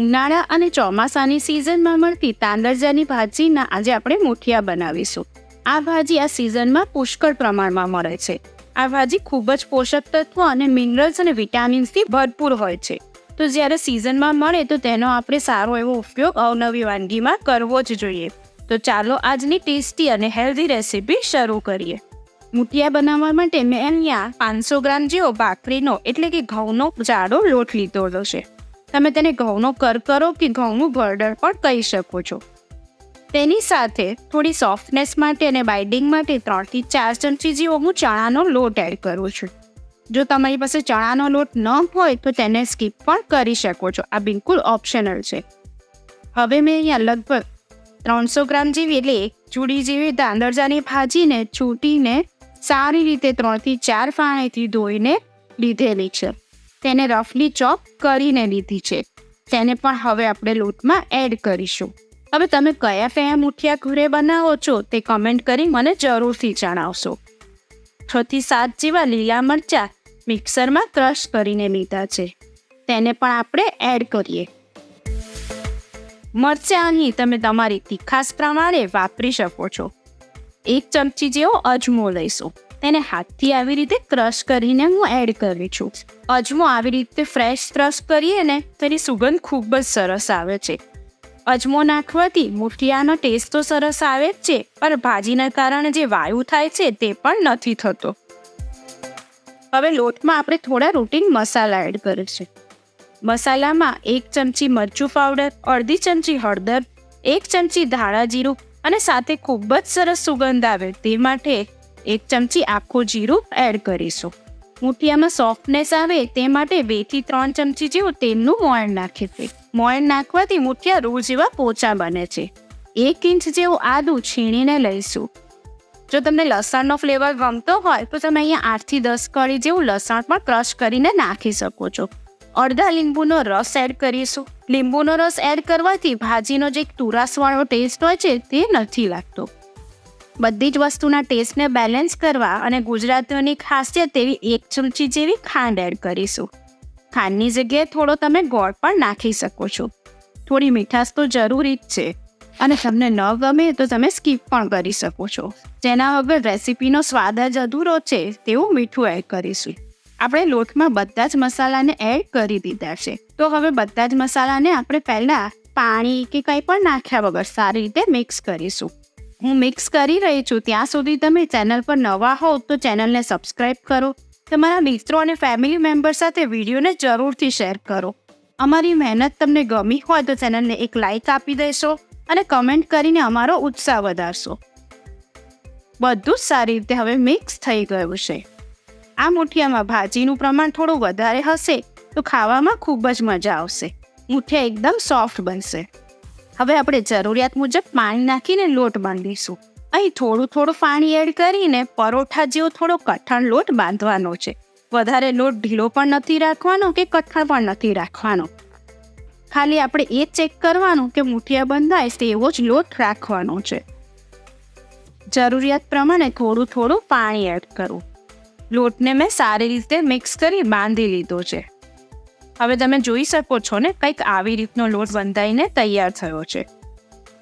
ઉનાળા અને ચોમાસાની સિઝનમાં મળતી તાંદરજાની ભાજીના આજે આપણે મુઠિયા બનાવીશું. આ ભાજી આ સિઝનમાં પુષ્કળ પ્રમાણમાં મળે છે. આ ભાજી ખૂબ જ પોષક તત્વો અને મિનરલ્સ અને વિટામિન્સથી ભરપૂર હોય છે. તો જ્યારે સિઝનમાં મળે તો તેનો આપણે સારો એવો ઉપયોગ અવનવી વાનગીમાં કરવો જ જોઈએ. તો ચાલો આજની ટેસ્ટી અને હેલ્ધી રેસીપી શરૂ કરીએ. મુઠિયા બનાવવા માટે મેં અહીંયા પાંચસો ગ્રામ જેવો ભાખરીનો એટલે કે ઘઉંનો જાડો લોટ લીધો છે તમે તેને ઘઉંનો કરકરો કે ઘઉંનું ભરડર પણ કહી શકો છો. તેની સાથે થોડી સોફ્ટનેસ માટે અને બાઇડિંગ માટે ત્રણથી ચાર ચમચી જેવો હું ચણાનો લોટ એડ કરું છું. જો તમારી પાસે ચણાનો લોટ ન હોય તો તેને સ્કીપ પણ કરી શકો છો. આ બિલકુલ ઓપ્શનલ છે. હવે મેં અહીંયા લગભગ ત્રણસો ગ્રામ જેવી એટલે એક ચૂડી જેવી તાંદરજાની ભાજીને છૂટીને સારી રીતે ત્રણથી ચાર ફાણેથી ધોઈને લીધેલી છે. તેને રફલી ચોપ કરીને લીધી છે. તેને પણ હવે આપણે લોટમાં એડ કરીશું. હવે તમે કયા કયા મુઠિયા ઘરે બનાવો છો તે કમેન્ટ કરી મને જરૂરથી જણાવશો. છ થી સાત જેવા લીલા મરચાં મિક્સરમાં ક્રશ કરીને લીધા છે. તેને પણ આપણે એડ કરીએ. મરચાં અહીં તમે તમારી તીખાસ પ્રમાણે વાપરી શકો છો. એક ચમચી જેવો અજમો લઈશું. તેને હાથથી આવી રીતે ક્રશ કરીને હું એડ કરી છું. અજમો આવી રીતે ફ્રેશ ક્રશ કરીએ ને, તેની સુગંધ ખૂબ જ સરસ આવે છે. અજમો નાખવાથી મુઠિયાનો ટેસ્ટ તો સરસ આવે જ છે, પણ ભાજીના કારણે જે વાયુ થાય છે તે પણ નથી થતો. હવે લોટમાં આપણે થોડા રૂટીન મસાલા એડ કરીશું મસાલામાં એક ચમચી મરચું પાવડર અડધી ચમચી હળદર, એક ચમચી ધાણા જીરું અને સાથે ખૂબ જ સરસ સુગંધ આવે તે માટે એક ચમચી આખું જીરું એડ કરીશું. મૂઠિયામાં સોફ્ટનેસ આવે તે માટે બેથી ત્રણ ચમચી જેવું તેલનું મોયણ નાખે છે મોયણ નાખવાથી મૂઠિયા રૂ જેવા પોચા બને છે. એક ઇંચ જેવું આદું છીણીને લઈશું. જો તમને લસણનો ફ્લેવર ગમતો હોય તો તમે અહીંયા આઠથી દસ કળી જેવું લસણ પણ ક્રશ કરીને નાખી શકો છો. અડધા લીંબુનો રસ એડ કરીશું. લીંબુનો રસ એડ કરવાથી ભાજીનો જે તુરાસવાળો ટેસ્ટ હોય છે તે નથી લાગતો. બધી જ વસ્તુના ટેસ્ટને બેલેન્સ કરવા અને ગુજરાતીઓની ખાસિયત તેવી એક ચમચી જેવી ખાંડ એડ કરીશું. ખાંડની જગ્યાએ થોડો તમે ગોળ પણ નાખી શકો છો. થોડી મીઠાશ તો જરૂરી જ છે. અને તમને ન ગમે તો તમે સ્કીપ પણ કરી શકો છો. જેના વગર રેસીપીનો સ્વાદ જ અધૂરો છે તેવું મીઠું એડ કરીશું. આપણે લોટમાં બધા જ મસાલાને એડ કરી દીધા છે. તો હવે બધા જ મસાલાને આપણે પહેલાં પાણી કે કંઈ પણ નાખ્યા વગર સારી રીતે મિક્સ કરીશું. હું મિક્સ કરી રહી છું. ત્યાં સુધી તમે ચેનલ પર નવા હો તો ચેનલને સબસ્ક્રાઈબ કરો. તમારા મિત્રો અને ફેમિલી મેમ્બર સાથે વિડીયોને જરૂરથી શેર કરો. અમારી મહેનત તમને ગમી હોય તો ચેનલને એક લાઇક આપી દેશો અને કમેન્ટ કરીને અમારો ઉત્સાહ વધારશો. બધું જ સારી રીતે હવે મિક્સ થઈ ગયું છે. આ મુઠિયામાં ભાજીનું પ્રમાણ થોડું વધારે હશે તો ખાવામાં ખૂબ જ મજા આવશે. મુઠિયા એકદમ સોફ્ટ બનશે. હવે આપણે જરૂરિયાત મુજબ પાણી નાખીને લોટ બાંધીશું. અહીં થોડું થોડું પાણી એડ કરીને પરોઠા જેવો થોડો કઠણ લોટ બાંધવાનો છે. વધારે લોટ ઢીલો પણ નથી રાખવાનો કે કઠણ પણ નથી રાખવાનો. ખાલી આપણે એ ચેક કરવાનું કે મુઠિયા બંધાય તેવો જ લોટ રાખવાનો છે. જરૂરિયાત પ્રમાણે થોડું થોડું પાણી એડ કરવું લોટને મેં સારી રીતે મિક્સ કરી બાંધી લીધો છે. હવે તમે જોઈ શકો છો ને, કંઈક આવી રીતનો લોટ બંધાઈને તૈયાર થયો છે.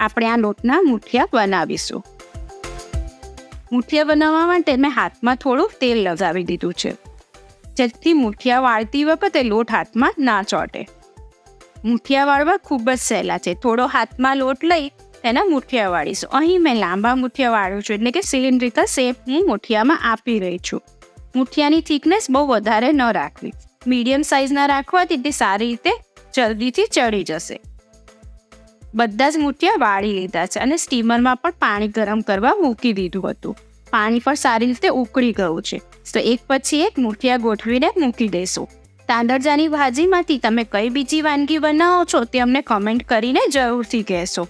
આપણે આ લોટના મુઠિયા બનાવીશું. મુઠિયા બનાવવા માટે મેં હાથમાં થોડું તેલ લગાવી દીધું છે. જેથી મુઠિયા વાળતી વખતે લોટ હાથમાં ના ચોટે. મુઠિયા વાળવા ખૂબ જ સહેલા છે. થોડો હાથમાં લોટ લઈ તેના મુઠિયા વાળીશું. અહીં મેં લાંબા મુઠિયા વાળું છું, એટલે કે સિલિન્ડ્રિકલ શેપ હું મુઠિયામાં આપી રહી છું. મુઠિયાની થિકનેસ બહુ વધારે ન રાખવી. મીડિયમ સાઇઝના રાખવાથી તે સારી રીતે જલ્દીથી ચડી જશે. બધા જ મૂઠિયા વાળી લીધા છે અને સ્ટીમરમાં પણ પાણી ગરમ કરવા મૂકી દીધું હતું. પાણી પણ સારી રીતે ઉકળી ગયું છે. તો એક પછી એક મૂઠિયા ગોઠવીને મૂકી દઈશું તાંદરજાની ભાજીમાંથી તમે કઈ બીજી વાનગી બનાવો છો તે અમને કમેન્ટ કરીને જરૂરથી કહેશો.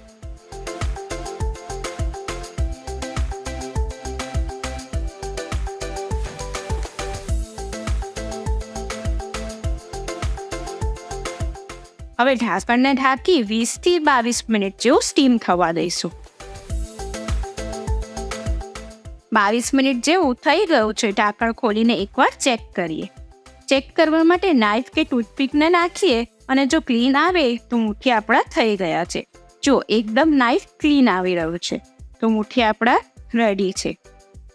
હવે ઢાંકણને ઢાંકી વીસથી બાવીસ મિનિટ જેવું સ્ટીમ થવા દઈશું. બાવીસ મિનિટ જેવું થઈ ગયું છે, ઢાંકણ ખોલીને એકવાર ચેક કરીએ. ચેક કરવા માટે નાઇફ કે ટૂથપીકને નાખીએ અને જો ક્લીન આવે તો મુઠ્ઠી આપણા થઈ ગયા છે. જો એકદમ નાઇફ ક્લીન આવી રહ્યું છે, તો મુઠ્ઠી આપણા રેડી છે.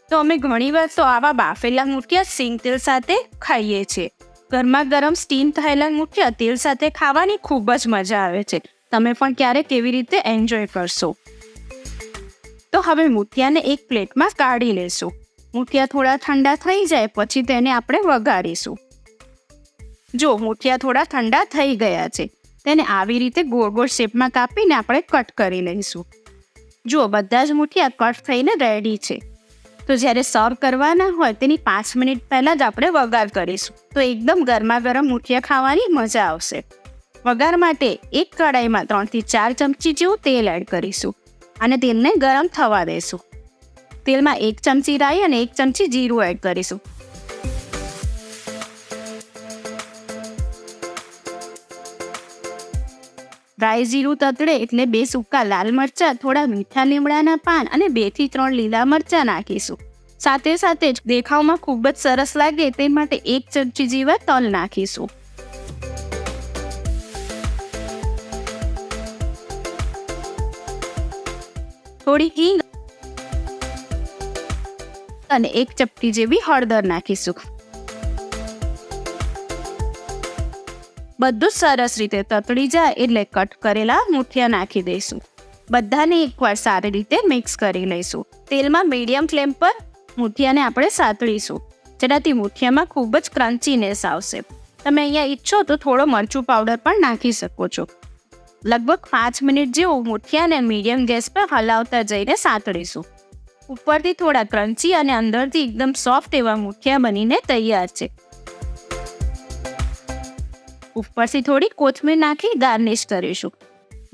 તો અમે ઘણીવાર તો આવા બાફેલા મુઠિયા સિંગ તેલ સાથે ખાઈએ છીએ. ગરમા ગરમ સ્ટીમ થયેલા મુઠિયા તેલ સાથે ખાવાની ખૂબ જ મજા આવે છે. તમે પણ ક્યારેક કેવી રીતે એન્જોય કરશો. તો હવે મૂઠિયાને એક પ્લેટમાં કાઢી લેશું. મૂઠિયા થોડા ઠંડા થઈ જાય પછી તેને આપણે વઘારીશું. જો મૂઠિયા થોડા ઠંડા થઈ ગયા છે, તેને આવી રીતે ગોળ ગોળ શેપમાં કાપીને આપણે કટ કરી લઈશું. જો બધા જ મૂઠિયા કટ થઈને રેડી છે તો જ્યારે સર્વ કરવાના હોય તેની પાંચ મિનિટ પહેલાં જ આપણે વઘાર કરીશું. તો એકદમ ગરમા ગરમ મુઠિયા ખાવાની મજા આવશે. વઘાર માટે એક કડાઈમાં ત્રણથી ચાર ચમચી જેવું તેલ એડ કરીશું અને તેલને ગરમ થવા દઈશું તેલમાં એક ચમચી રાઈ અને એક ચમચી જીરું એડ કરીશું. રાઈ જીરું તતડે એટલે બે સૂકા લાલ મરચાં, થોડા મીઠા લીમડાના પાન અને બેથી ત્રણ લીલા મરચાં નાખીશું. સાથે સાથે જ દેખાવમાં ખૂબ જ સરસ લાગે તે માટે એક ચમચી જેવા તલ નાખીશું. થોડી હિંગ અને એક ચપટી જેવી હળદર નાખીશું. બધું સરસ રીતે તતડી જાય એટલે કટ કરેલા મુઠિયા નાખી દઈશું. બધાને એકવાર સારી રીતે મિક્સ કરી લઈશું. તેલમાં મીડિયમ ફ્લેમ પર મુઠિયાને આપણે સાતળીશું. જેનાથી મુઠિયામાં ખૂબ જ ક્રન્ચીનેસ આવશે. તમે અહીંયા ઈચ્છો તો થોડો મરચું પાવડર પણ નાખી શકો છો. લગભગ પાંચ મિનિટ જેવું મુઠિયાને મીડિયમ ગેસ પર હલાવતા જઈને સાતળીશું. ઉપરથી થોડા ક્રન્ચી અને અંદરથી એકદમ સોફ્ટ એવા મુઠિયા બનીને તૈયાર છે. ઉપરથી થોડી કોથમીર નાખી ગાર્નિશ કરીશું.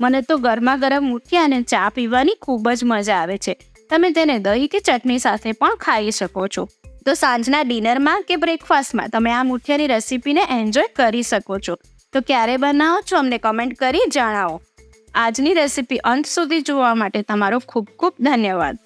મને તો ગરમા ગરમ મૂઠિયા અને ચા પીવાની ખૂબ જ મજા આવે છે. તમે તેને દહીં કે ચટણી સાથે પણ ખાઈ શકો છો. તો સાંજના ડિનરમાં કે બ્રેકફાસ્ટમાં તમે આ મુઠિયાની રેસીપીને એન્જોય કરી શકો છો. તો ક્યારે બનાવો છો અમને કમેન્ટ કરી જણાવો. આજની રેસીપી અંત સુધી જોવા માટે તમારો ખૂબ ખૂબ ધન્યવાદ.